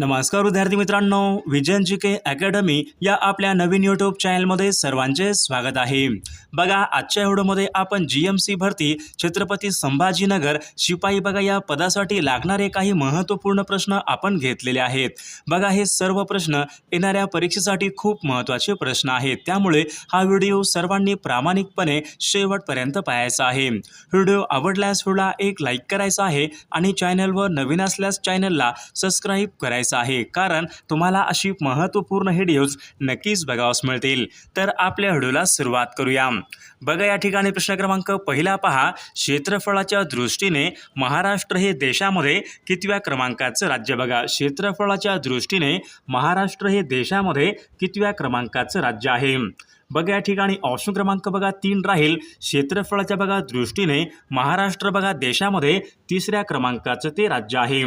नमस्कार विद्यार्थी मित्रांनो विजयन जी के अकॅडमी या आपल्या नवीन यूट्यूब चॅनलमध्ये सर्वांचे स्वागत आहे. बघा आजच्या व्हिडिओमध्ये आपण जी एम सी भरती छत्रपती संभाजीनगर शिपाई बघा या पदासाठी लागणारे काही महत्त्वपूर्ण प्रश्न आपण घेतलेले आहेत. बघा हे सर्व प्रश्न येणाऱ्या परीक्षेसाठी खूप महत्त्वाचे प्रश्न आहेत. त्यामुळे हा व्हिडिओ सर्वांनी प्रामाणिकपणे शेवटपर्यंत पाहायचा आहे. व्हिडिओ आवडल्यास व्हिडिओला एक लाईक करायचा आहे आणि चॅनलवर नवीन असल्यास चॅनलला सबस्क्राईब करायचं आहे. कारण तुम्हाला अशी महत्त्वपूर्ण व्हिडिओज नक्कीच बघावस मिळतील. तर आपल्या व्हिडिओला सुरुवात करूया. बघा या ठिकाणी प्रश्न क्रमांक पहिला पहा. क्षेत्रफळाच्या दृष्टीने महाराष्ट्र हे देशामध्ये कितव्या क्रमांकाचं राज्य बघा. क्षेत्रफळाच्या दृष्टीने महाराष्ट्र हे देशामध्ये कितव्या क्रमांकाचं राज्य आहे? बघा या ठिकाणी ऑप्शन क्रमांक बघा तीन राहील. क्षेत्रफळाच्या बघा दृष्टीने महाराष्ट्र बघा देशामध्ये तिसऱ्या क्रमांकाचं ते राज्य आहे.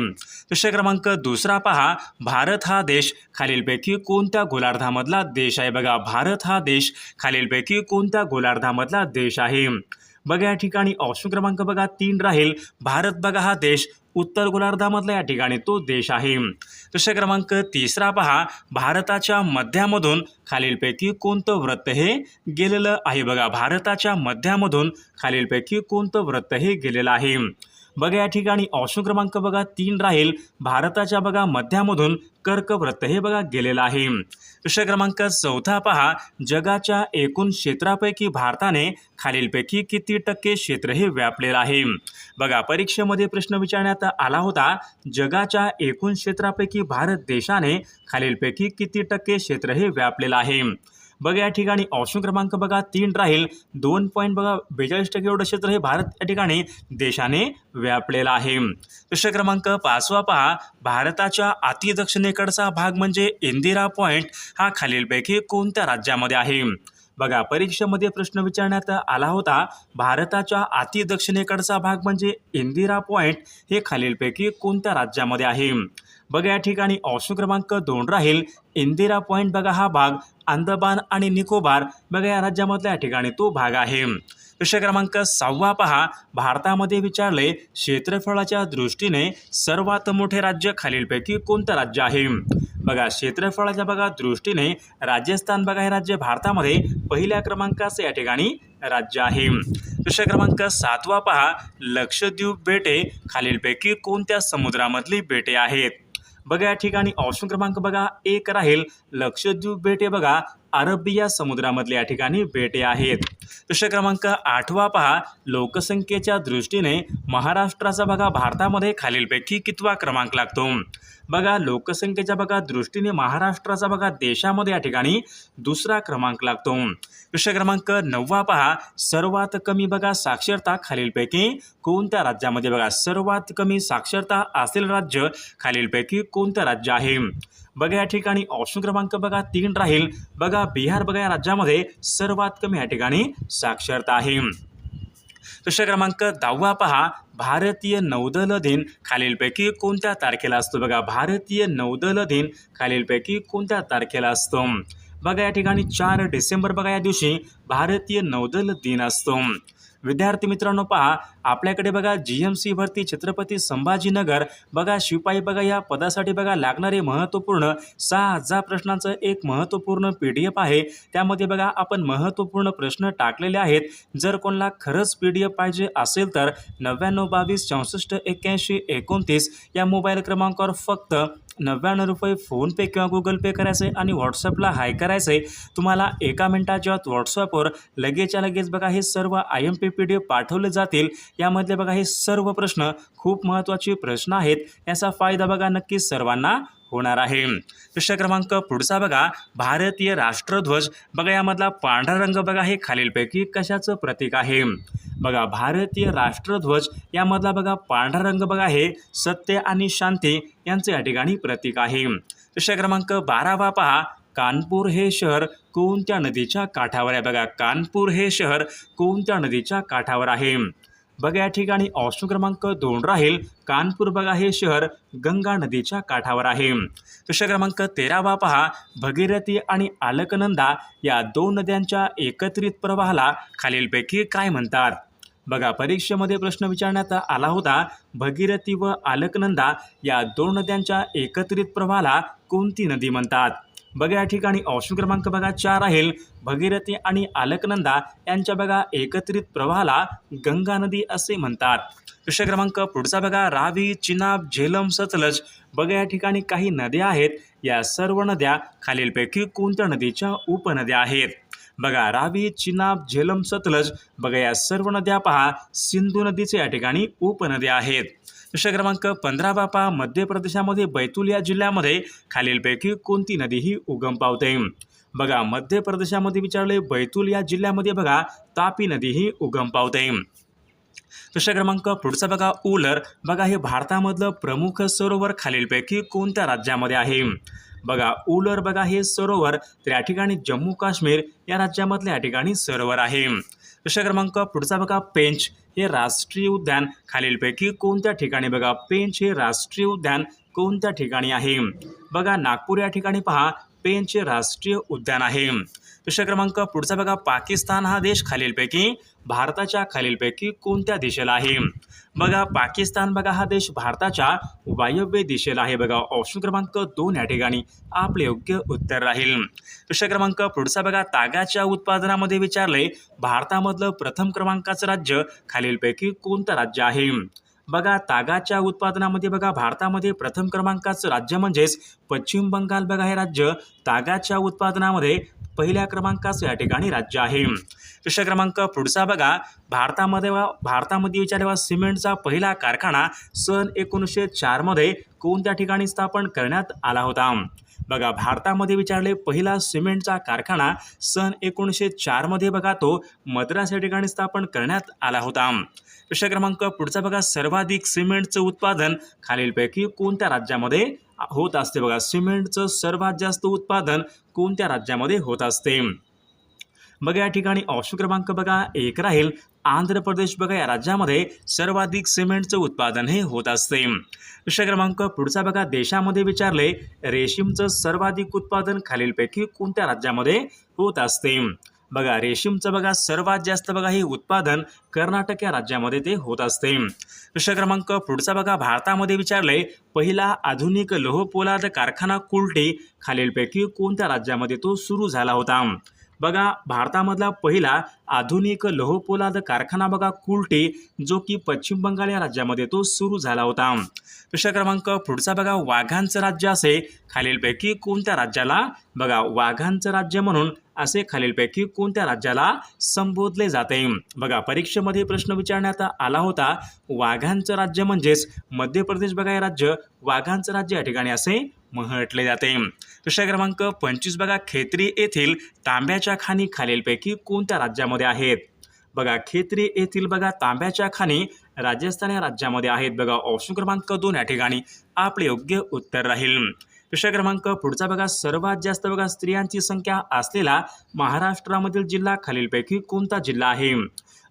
प्रश्न क्रमांक दुसरा पहा. भारत हा देश खालीलपैकी कोणत्या गोलार्धामधला देश आहे? बघा भारत हा देश खालीलपैकी कोणत्या गोलार्धामधला देश आहे? बघा या ठिकाणी ऑप्शन क्रमांक बघा तीन राहील. भारत बघा हा देश उत्तर गोलार्धामधला या ठिकाणी तो देश आहे. प्रश्न क्रमांक तिसरा पहा. भारताच्या मध्यामधून खालीलपैकी कोणतं व्रत हे गेलेलं आहे? बघा भारताच्या मध्यामधून खालीलपैकी कोणतं व्रत हे गेलेलं आहे? बघा या ठिकाणी ऑप्शन क्रमांक बघा तीन राहील. भारताच्या बघा मध्यामधून कर्कव्रत हे बघा गेलेलं आहे. प्रश्न क्रमांक चौथा पहा. जगाच्या एकूण क्षेत्रापैकी भारताने खालीलपैकी किती टक्के क्षेत्र हे व्यापलेलं आहे? बघा परीक्षेमध्ये प्रश्न विचारण्यात आला होता. जगाच्या एकूण क्षेत्रापैकी भारत देशाने खालीलपैकी किती टक्के क्षेत्र हे व्यापलेलं आहे? बघा या ठिकाणी ऑप्शन क्रमांक बघा तीन राहील. दोन पॉईंट बघा बेचाळीस टक्के एवढं क्षेत्र हे भारत या ठिकाणी देशाने व्यापलेलं आहे. प्रश्न क्रमांक पाचवा पहा. भारताच्या अति दक्षिणेकडचा भाग म्हणजे इंदिरा पॉईंट हा खालीलपैकी कोणत्या राज्यामध्ये आहे? बघा परीक्षेमध्ये प्रश्न विचारण्यात आला होता भारताच्या अति दक्षिणेकडचा भाग म्हणजे इंदिरा पॉईंट हे खालीलपैकी कोणत्या राज्यामध्ये आहे? बघा या ठिकाणी ऑप्शन क्रमांक दोन राहील. इंदिरा पॉईंट बघा हा भाग अंदमान आणि निकोबार. बघा या राज्यामधल्या या ठिकाणी तो भाग आहे. प्रश्न क्रमांक सहावा पहा. भारतामध्ये विचारले क्षेत्रफळाच्या दृष्टीने सर्वात मोठे राज्य खालीलपैकी कोणतं राज्य आहे? बघा क्षेत्रफळाच्या बघा दृष्टीने राजस्थान बघा हे राज्य भारतामध्ये पहिल्या क्रमांकाचं या ठिकाणी राज्य आहे. प्रश्न क्रमांक सातवा पहा. लक्षद्वीप बेटे खालीलपैकी कोणत्या समुद्रामधली बेटे आहेत? बघा या ठिकाणी ऑप्शन क्रमांक बघा एक राहील. लक्षद्वीप बेटे बघा अरबिया समुद्रामधल्या या ठिकाणी बेटे आहेत. प्रश्न क्रमांक आठवा पहा. लोकसंख्येच्या दृष्टीने महाराष्ट्राचा बघा भारतामध्ये खालीलपैकी कितवा क्रमांक लागतो? बघा लोकसंख्येच्या बघा दृष्टीने महाराष्ट्राचा बघा देशामध्ये या ठिकाणी दुसरा क्रमांक लागतो. प्रश्न क्रमांक नववा पहा. सर्वात कमी बघा साक्षरता खालीलपैकी कोणत्या राज्यामध्ये बघा? सर्वात कमी साक्षरता असेल राज्य खालीलपैकी कोणतं राज्य आहे? बघा या ठिकाणी ऑप्शन क्रमांक बघा तीन राहील. बघा बिहार बघा या राज्यामध्ये सर्वात कमी या ठिकाणी साक्षरता आहे. प्रश्न क्रमांक दहावा पहा. भारतीय नौदल दिन खालीलपैकी कोणत्या तारखेला असतो? बघा भारतीय नौदल दिन खालीलपैकी कोणत्या तारखेला असतो? बघा या ठिकाणी चार डिसेंबर बघा या दिवशी भारतीय नौदल दिन असतो. विद्यार्थी मित्रांनो पहा आपल्याकडे बघा जी एम सी भरती छत्रपती संभाजीनगर बघा शिपाई बघा या पदासाठी बघा लागणारे महत्त्वपूर्ण सहा हजार प्रश्नांचं एक महत्त्वपूर्ण पी डी एफ आहे. त्यामध्ये बघा आपण महत्त्वपूर्ण प्रश्न टाकलेले आहेत. जर कोणाला खरंच पी डी एफ पाहिजे असेल तर नव्याण्णव बावीस चौसष्ट एक्क्याऐंशी एकोणतीस या मोबाईल क्रमांकावर फक्त नव्याण्णव रुपये फोनपे किंवा गुगल पे करायचं आहे आणि व्हॉट्सअपला हाय करायचं. आहे तुम्हाला एका मिनिटाच्या आत व्हॉट्सअपवर लगेचच्या लगेच बघा हे सर्व I M P P D F पाठवले जातील. यामधले बघा हे सर्व प्रश्न खूप महत्त्वाचे प्रश्न आहेत. याचा फायदा बघा नक्कीच सर्वांना होणार आहे. प्रश्न क्रमांक पुढचा बघा भारतीय राष्ट्रध्वज. बघा यामधला पांढरा रंग बघा हे खालीलपैकी कशाचं प्रतीक आहे? बघा भारतीय राष्ट्रध्वज. यामधला बघा पांढरा रंग बघा हे सत्य आणि शांती यांचे या ठिकाणी प्रतीक आहे. प्रश्न क्रमांक बारावा पहा कानपूर हे शहर कोणत्या नदीच्या काठावर आहे? बघा कानपूर हे शहर कोणत्या नदीच्या काठावर आहे? बघा या ठिकाणी ऑप्शन क्रमांक दोन राहील. कानपूर बघा हे शहर गंगा नदीच्या काठावर आहे. प्रश्न क्रमांक तेरावा पहा. भगीरथी आणि आलकनंदा या दोन नद्यांच्या एकत्रित प्रवाहाला खालीलपैकी काय म्हणतात? बघा परीक्षेमध्ये प्रश्न विचारण्यात आला होता. भगीरथी व आलकनंदा या दोन नद्यांच्या एकत्रित प्रवाहाला कोणती नदी म्हणतात? बघा या ठिकाणी ऑप्शन क्रमांक बघा चार राहील भगीरथी आणि आलकनंदा यांच्या बघा एकत्रित प्रवाहाला गंगा नदी असे म्हणतात. प्रश्न क्रमांक पुढचा बघा रावी चिनाब झेलम सतलज बघा या ठिकाणी काही नद्या आहेत. या सर्व नद्या खालीलपैकी कोणत्या नदीच्या उपनद्या आहेत? बघा रावी चिनाब झेलम सतलज बघा या सर्व नद्या पहा. सिंधू नदीचे या ठिकाणी उपनद्या आहेत. प्रश्न क्रमांक पंधरा बापा मध्य प्रदेशामध्ये बैतूल या जिल्ह्यामध्ये खालीलपैकी कोणती नदी ही उगम पावते? बघा मध्य प्रदेशामध्ये विचारले बैतूल या जिल्ह्यामध्ये बघा तापी नदी ही उगम पावते. प्रश्न क्रमांक पुढचा बघा उलर. बघा हे भारतामधलं प्रमुख सरोवर खालीलपैकी कोणत्या राज्यामध्ये आहे? बघा उलर बघा हे सरोवर तर या ठिकाणी जम्मू काश्मीर या राज्यामधल्या या ठिकाणी सरोवर आहे. प्रश्न क्रमांक पुढचा बघा पेंच हे राष्ट्रीय उद्यान खालीलपैकी कोणत्या ठिकाणी बघा? पेंच हे राष्ट्रीय उद्यान कोणत्या ठिकाणी आहे? बघा नागपूर या ठिकाणी पहा पेंच हे राष्ट्रीय उद्यान आहे. प्रश्न क्रमांक पुढचा बघा पाकिस्तान हा देश खालीलपैकी भारताच्या खालीलपैकी कोणत्या दिशेला आहे? बघा पाकिस्तान बघा हा देश भारताच्या वायव्य दिशेला आहे बघा. ऑप्शन क्रमांक दोन या ठिकाणी आपले योग्य उत्तर राहील. प्रश्न क्रमांक पुढचा बघा. तागाच्या उत्पादनामध्ये विचारले भारतामधलं प्रथम क्रमांकाचं राज्य खालीलपैकी कोणतं राज्य आहे? बघा तागाच्या उत्पादनामध्ये बघा भारतामध्ये प्रथम क्रमांकाचं राज्य म्हणजेच पश्चिम बंगाल बघा हे राज्य तागाच्या उत्पादनामध्ये पहिल्या क्रमांकाचं या ठिकाणी राज्य आहे. प्रश्न क्रमांक पुढचा बघा. भारतामध्ये वा- भारतामध्ये विचारलेला सिमेंटचा पहिला कारखाना सन एकोणीसशे चारमध्ये कोणत्या ठिकाणी स्थापन करण्यात आला होता? बघा भारतामध्ये विचारले पहिला सिमेंटचा कारखाना सन एकोणीसशे चारमध्ये बघा तो मद्रास या ठिकाणी स्थापन करण्यात आला होता. प्रश्न क्रमांक पुढचा बघा. सर्वाधिक सिमेंटचं उत्पादन खालीलपैकी कोणत्या राज्यामध्ये होत असते बघा. सिमेंटचं सर्वात जास्त उत्पादन कोणत्या राज्यामध्ये होत असते? बघा या ठिकाणी ऑप्शन क्रमांक बघा एक राहील. आंध्र प्रदेश बघा या राज्यामध्ये सर्वाधिक सिमेंटचं उत्पादन हे होत असते. प्रश्न क्रमांक पुढचा बघा देशामध्ये विचारले रेशीमचं सर्वाधिक उत्पादन खालीलपैकी कोणत्या राज्यामध्ये होत असते? बघा रेशीमचं बघा सर्वात जास्त बघा हे उत्पादन कर्नाटक या राज्यामध्ये ते होत असते. प्रश्न क्रमांक पुढचा बघा भारतामध्ये विचारलंय पहिला आधुनिक लोहपोलाद कारखाना कुलटे खालीलपैकी कोणत्या राज्यामध्ये तो सुरू झाला होता? बघा भारतामधला पहिला आधुनिक लोहपोलाद कारखाना बघा कुलटे जो की पश्चिम बंगाल या राज्यामध्ये तो सुरू झाला होता. प्रश्न क्रमांक पुढचा बघा वाघांचं राज्य असे खालीलपैकी कोणत्या राज्याला? बघा वाघांचं राज्य म्हणून असे खालीलपैकी कोणत्या राज्याला संबोधले जाते? बघा परीक्षेमध्ये प्रश्न विचारण्यात आला होता वाघांचं राज्य म्हणजेच मध्य प्रदेश बघा हे राज्य वाघांचं राज्य या ठिकाणी असे म्हटले जाते. प्रश्न क्रमांक पंचवीस बघा खेत्री येथील तांब्याच्या खाणी खालीलपैकी कोणत्या राज्यामध्ये आहेत? बघा खेत्री येथील बघा तांब्याच्या खाणी राजस्थान या राज्यामध्ये आहेत. बघा ऑप्शन क्रमांक दोन या ठिकाणी आपले योग्य उत्तर राहील. प्रश्न क्रमांक पुढचा बघा सर्वात जास्त बघा स्त्रियांची संख्या असलेला महाराष्ट्रामधील जिल्हा खालीलपैकी कोणता जिल्हा आहे?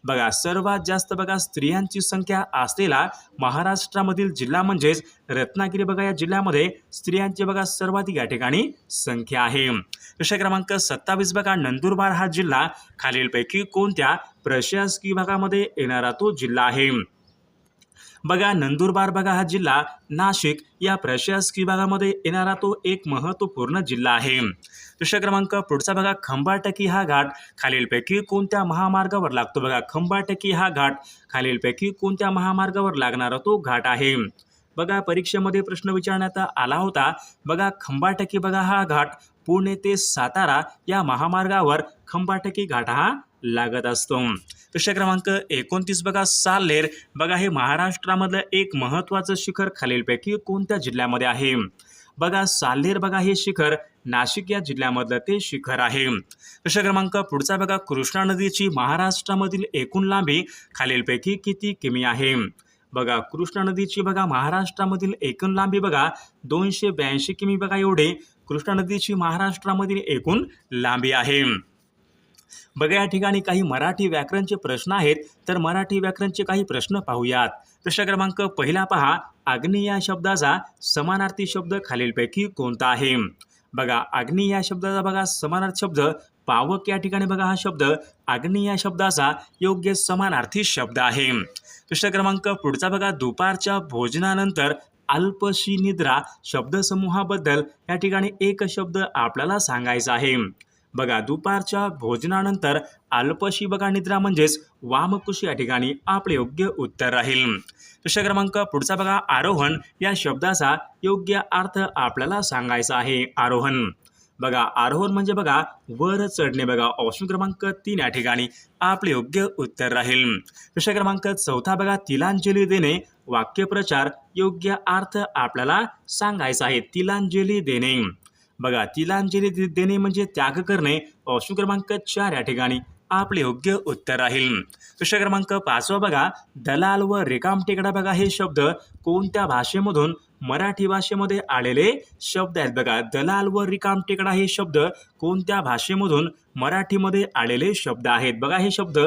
बघा सर्वात जास्त बघा स्त्रियांची संख्या असलेला महाराष्ट्रामधील जिल्हा म्हणजेच रत्नागिरी बघा या जिल्ह्यामध्ये स्त्रियांची बघा सर्वाधिक या ठिकाणी संख्या आहे. प्रश्न क्रमांक सत्तावीस बघा नंदुरबार हा जिल्हा खालीलपैकी कोणत्या प्रशासकीय भागामध्ये येणारा तो जिल्हा आहे? बघा नंदुरबार बघा हा जिल्हा नाशिक या प्रशासकीय भागामध्ये येणारा तो एक महत्त्वपूर्ण जिल्हा आहे. प्रश्न क्रमांक पुढचा बघा खंबाटकी हा घाट. खालीलपैकी कोणत्या महामार्गावर लागतो बघा खंबाटकी हा घाट. खालीलपैकी कोणत्या महामार्गावर लागणारा तो घाट आहे? बघा परीक्षेमध्ये प्रश्न विचारण्यात आला होता. बघा खंबाटकी बघा हा घाट. पुणे ते सातारा या महामार्गावर खंबाटकी घाट हा लागत असतो. प्रश्न क्रमांक एकोणतीस बघा सालेर बघा हे महाराष्ट्रामधलं एक महत्त्वाचं शिखर खालीलपैकी कोणत्या जिल्ह्यामध्ये आहे? बघा साल्हेर बघा हे शिखर नाशिक या जिल्ह्यामधलं ते शिखर आहे. प्रश्न क्रमांक पुढचा बघा कृष्णा नदीची महाराष्ट्रामधील एकूण लांबी खालीलपैकी किती किमी आहे? बघा कृष्णा नदीची बघा महाराष्ट्रामधील एकूण लांबी बघा दोनशे ब्याऐंशी किमी बघा एवढे. कृष्णा नदीची महाराष्ट्रामधील एकूण लांबी आहे. बघा या ठिकाणी काही मराठी व्याकरणचे प्रश्न आहेत. तर मराठी व्याकरणचे काही प्रश्न पाहूयात. प्रश्न क्रमांक पहिला पहा. अग्नी या शब्दाचा समानार्थी शब्द खालीलपैकी कोणता आहे? बघा अग्नी या शब्दाचा बघा समानार्थी शब्द. पावक या ठिकाणी बघा हा शब्द. अग्नी या शब्दाचा योग्य समानार्थी शब्द आहे. प्रश्न क्रमांक पुढचा बघा. दुपारच्या भोजनानंतर अल्पशी निद्रा शब्दसमूहाबद्दल या ठिकाणी एक शब्द आपल्याला सांगायचा आहे. बघा दुपारच्या भोजनानंतर अल्पशी बघा निद्रा म्हणजेच वामकुशी या ठिकाणी आपले योग्य उत्तर राहील. प्रश्न क्रमांक पुढचा बघा आरोहण. या शब्दाचा योग्य अर्थ आपल्याला सांगायचा आहे आरोहण. बघा आरोहण म्हणजे बघा वर चढणे बघा. ऑप्शन क्रमांक तीन या ठिकाणी आपले योग्य उत्तर राहील. प्रश्न क्रमांक चौथा बघा तिलांजली देणे. वाक्यप्रचार योग्य अर्थ आपल्याला सांगायचा आहे तिलांजली देणे. बघा तिलांजली देणे म्हणजे त्याग करणे ऑप्शन क्रमांक चार या ठिकाणी आपले योग्य उत्तर राहील. प्रश्न क्रमांक पाचवा बघा दलाल व रेकाम टेकडा बघा हे शब्द कोणत्या भाषेमधून मराठी भाषेमध्ये आलेले शब्द आहेत बघा. दलाल व रिकाम टेकडा हे शब्द कोणत्या भाषेमधून मराठीमध्ये आलेले शब्द आहेत? बघा हे शब्द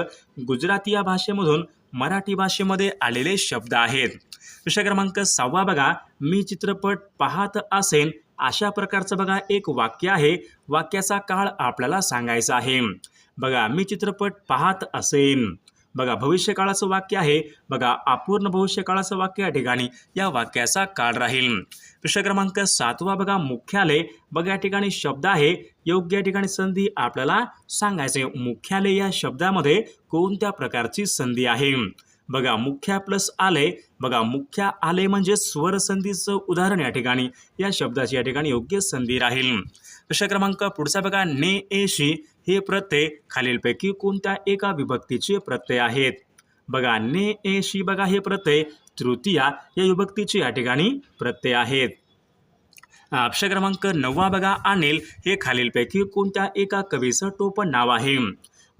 गुजराती या भाषेमधून मराठी भाषेमध्ये आलेले शब्द आहेत. प्रश्न क्रमांक सहावा बघा मी चित्रपट पाहत असेन अशा प्रकारचं बघा एक वाक्य आहे. वाक्याचा काळ आपल्याला सांगायचा आहे. बघा मी चित्रपट पाहत असेन. बघा भविष्यकाळाचं वाक्य आहे. बघा अपूर्ण भविष्यकाळाचं वाक्य या ठिकाणी या वाक्याचा काळ राहील. प्रश्न क्रमांक सातवा बघा मुख्यालय. बघा या ठिकाणी शब्द आहे. योग्य या ठिकाणी संधी आपल्याला सांगायचे मुख्यालय या शब्दामध्ये कोणत्या प्रकारची संधी आहे? बघा मुख्या प्लस आले बघा मुख्या आले म्हणजे स्वर संधीचं उदाहरण या ठिकाणी. या शब्दाची या ठिकाणी योग्य संधी राहील. प्रश्न क्रमांक पुढचा बघा ने एशी हे प्रत्यय खालीलपैकी कोणत्या एका विभक्तीचे प्रत्यय आहेत? बघा ने एशी बघा हे प्रत्यय तृतीया या विभक्तीचे या ठिकाणी प्रत्यय आहेत. अक्षर क्रमांक नववा बघा अनिल हे खालीलपैकी कोणत्या एका कवीचं टोपण नाव आहे?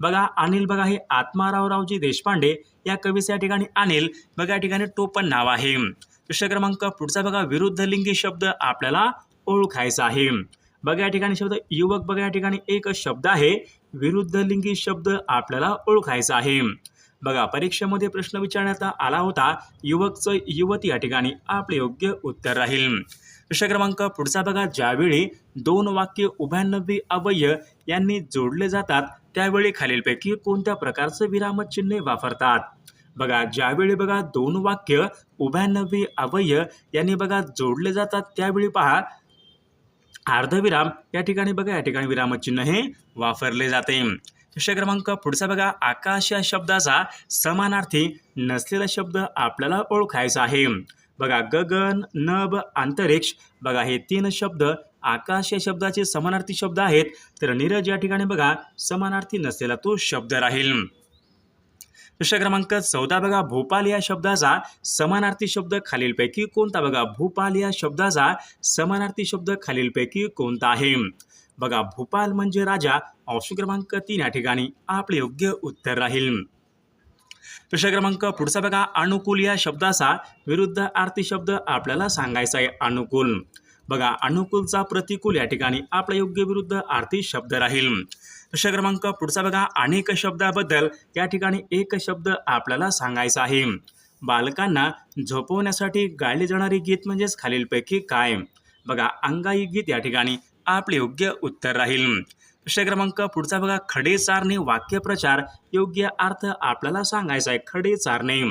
बघा अनिल बघा हे आत्मारावरावजी देशपांडे या कवीचं या ठिकाणी आणेल बघा या ठिकाणी टोपण नाव आहे. प्रश्न क्रमांक पुढचा बघा विरुद्ध लिंगी शब्द आपल्याला ओळखायचा आहे. बघा या ठिकाणी शब्द युवक बघा या ठिकाणी एक शब्द आहे विरुद्ध लिंगी शब्द आपल्याला ओळखायचा आहे. बघा परीक्षेमध्ये प्रश्न विचारण्यात आला होता युवकचं युवती या ठिकाणी आपले योग्य उत्तर राहील. प्रश्न क्रमांक पुढचा बघा ज्यावेळी दोन वाक्य उभयान्नवी अवय यांनी जोडले जातात त्यावेळी खालीलपैकी कोणत्या प्रकारचं विरामचिन्ह वापरतात? बघा ज्यावेळी बघा दोन वाक्य उभ्यानवी अवय यांनी बघा जोडले जातात त्यावेळी पहा अर्धविराम या ठिकाणी बघा या ठिकाणी विरामचिन्ह हे वापरले जाते. प्रश्न क्रमांक पुढचा बघा आकाश या शब्दाचा समानार्थी नसलेला शब्द आपल्याला ओळखायचा आहे. बघा गगन नभ अंतरिक्ष बघा हे तीन शब्द आकाश या शब्दाचे समानार्थी शब्द आहेत तर नीरज या ठिकाणी बघा समानार्थी नसलेला तो शब्द राहील. प्रश्न क्रमांक चौदा बघा भोपाल या शब्दाचा समानार्थी शब्द खालीलपैकी कोणता? बघा भूपाल या शब्दाचा समानार्थी शब्द खालीलपैकी कोणता आहे? बघा भूपाल म्हणजे राजा ऑप्शन क्रमांक तीन या ठिकाणी आपले योग्य उत्तर राहील. प्रश्न क्रमांक पुढचा बघा अनुकूल या शब्दाचा विरुद्ध आरती शब्द आपल्याला सांगायचा आहे अनुकूल. बघा अनुकूलचा प्रतिकूल या ठिकाणी आपला योग्य विरुद्ध आरती शब्द राहील. प्रश्न क्रमांक पुढचा बघा. अनेक शब्दाबद्दल या ठिकाणी एक शब्द आपल्याला सांगायचा आहे. बालकांना झोपवण्यासाठी गायले जाणारे गीत म्हणजेच खालीलपैकी काय? बघा अंगाई गीत या ठिकाणी आपले योग्य उत्तर राहील. प्रश्न क्रमांक पुढचा बघा. खडे चारणे वाक्यप्रचार योग्य अर्थ आपल्याला सांगायचा आहे. खडे चारणे.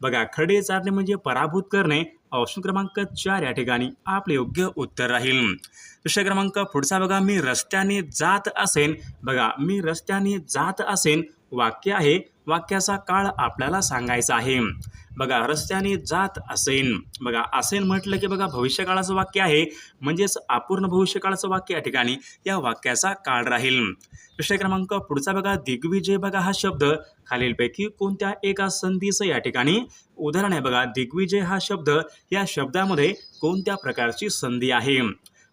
बघा खडे चारणे म्हणजे पराभूत करणे. ऑप्शन क्रमांक चार या ठिकाणी आपले योग्य उत्तर राहील. प्रश्न क्रमांक पुढचा बघा मी रस्त्याने जात असेन. बघा मी रस्त्याने जात असेन. वाक्य आहे वाक्याचा काळ आपल्याला सांगायचा आहे. बघा रस्त्याने जात असेन बघा असेन म्हटलं की बघा भविष्यकाळाचं वाक्य आहे म्हणजेच अपूर्ण भविष्यकाळाचं वाक्य या ठिकाणी या वाक्याचा काळ राहील. प्रश्न क्रमांक पुढचा बघा दिग्विजय बघा हा शब्द खालीलपैकी कोणत्या एका संधीचं या ठिकाणी उदाहरण आहे बघा दिग्विजय हा शब्द या शब्दामध्ये कोणत्या प्रकारची संधी आहे?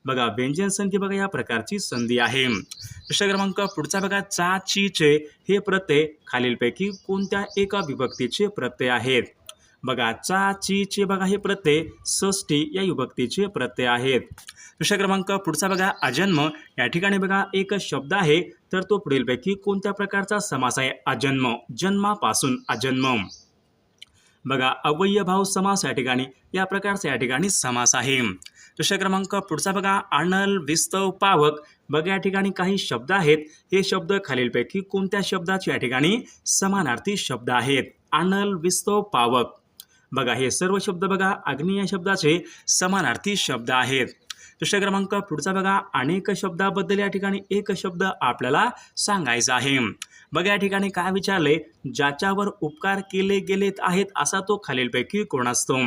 बघा व्यंजन संधी बघा या प्रकारची संधी आहे. प्रश्न क्रमांक पुढचा बघा चा ची चे हे प्रत्यय खालीलपैकी कोणत्या एका विभक्तीचे प्रत्यय आहेत? बघा चा ची चे बघा हे प्रत्यय षष्टी या विभक्तीचे प्रत्यय आहेत. प्रश्न क्रमांक पुढचा बघा अजन्म. या ठिकाणी बघा एक शब्द आहे तर तो पुढीलपैकी कोणत्या प्रकारचा समास आहे? अजन्म जन्मापासून अजन्म. बघा अवयभाव समास या ठिकाणी या प्रकारचा या ठिकाणी समास आहे. प्रश्न क्रमांक पुढचा बघा आणल विस्तव पावक. बघा या ठिकाणी काही शब्द आहेत. हे शब्द खालीलपैकी कोणत्या शब्दाचे या ठिकाणी समानार्थी शब्द आहेत? आणल विस्तव पावक. बघा हे सर्व शब्द बघा अग्नी या शब्दाचे समानार्थी शब्द आहेत. प्रश्न क्रमांक पुढचा बघा अनेक शब्दाबद्दल या ठिकाणी एक शब्द आपल्याला सांगायचा आहे. बघा या ठिकाणी काय विचारले? ज्याच्यावर उपकार केले गेलेत आहेत असा तो खालीलपैकी कोण असतो?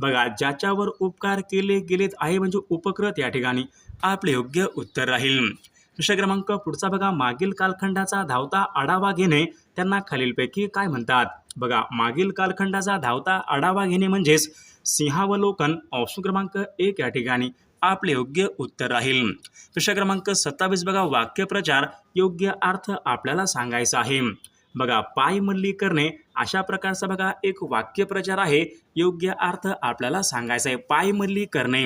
बघा ज्याच्यावर उपकार केले गेलेत आहे म्हणजे उपकृत या ठिकाणी आपले योग्य उत्तर राहील. प्रश्न क्रमांक पुढचा बघा मागील कालखंडाचा धावता आढावा घेणे त्यांना खालीलपैकी काय म्हणतात? बघा मागील कालखंडाचा धावता आढावा घेणे म्हणजेच सिंहावलोकन ऑप्शन क्रमांक एक या ठिकाणी आपले योग्य उत्तर राहील. प्रश्न क्रमांक सत्तावीस बघा वाक्यप्रचार योग्य अर्थ आपल्याला सांगायचा आहे. बघा पाय मल्ली करणे अशा प्रकारचा बघा एक वाक्यप्रचार आहे योग्य अर्थ आपल्याला सांगायचा आहे. पाय मल्ली करणे.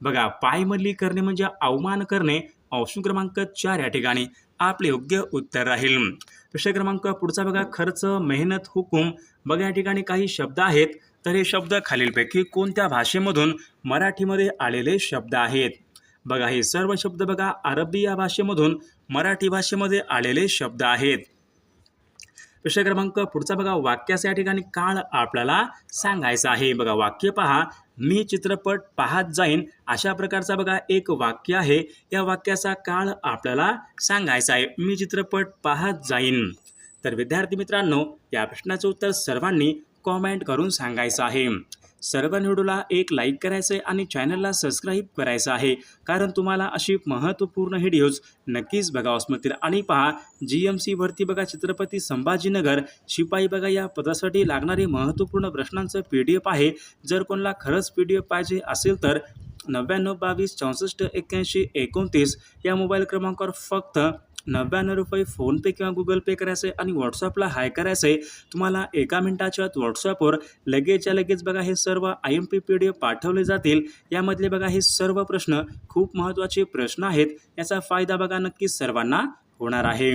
बघा पाय मल्ली करणे म्हणजे अवमान करणे ऑप्शन क्रमांक चार या ठिकाणी आपले योग्य उत्तर राहील. विषय क्रमांक पुढचा बघा. खर्च मेहनत हुकूम. बघा या ठिकाणी काही शब्द आहेत. तर हे शब्द खालीलपैकी कोणत्या भाषेमधून मराठीमध्ये आलेले शब्द आहेत? बघा हे सर्व शब्द बघा. अरबी या भाषेमधून मराठी भाषेमध्ये आलेले शब्द आहेत. विषय क्रमांक पुढचा बघा. वाक्याचा या ठिकाणी काळ आपल्याला सांगायचा आहे. बघा वाक्य पहा. मी चित्रपट पाहत जाईन. अशा प्रकारचा बघा एक वाक्य आहे. या वाक्याचा काळ आपल्याला सांगायचा आहे. मी चित्रपट पाहत जाईन. तर विद्यार्थी मित्रांनो या प्रश्नाचं उत्तर सर्वांनी कॉमेंट करून सांगायचं आहे. सर्व व्हिडिओला एक लाईक करायचं आहे आणि चॅनलला सबस्क्राईब करायचं आहे. कारण तुम्हाला अशी महत्त्वपूर्ण व्हिडिओज नक्कीच बघावास मिळतील आणि पहा जी एम सी भरती बघा छत्रपती संभाजीनगर शिपाई बघा या पदासाठी लागणारे महत्त्वपूर्ण प्रश्नांचं पी डी एफ आहे. जर कोणाला खरंच पी डी एफ पाहिजे असेल तर नव्याण्णव बावीस चौसष्ट एक्क्याऐंशी एकोणतीस या मोबाईल क्रमांकावर फक्त नव्याण्णव रुपये फोनपे किंवा गुगल पे करायचं आहे आणि व्हॉट्सअपला हाय करायचं आहे तुम्हाला एका मिनिटाच्या आत व्हॉट्सअपवर लगेचच्या लगेच बघा हे सर्व I M P P D F पाठवले जातील. यामधले बघा हे सर्व प्रश्न खूप महत्त्वाचे प्रश्न आहेत. याचा फायदा बघा नक्कीच सर्वांना होणार आहे.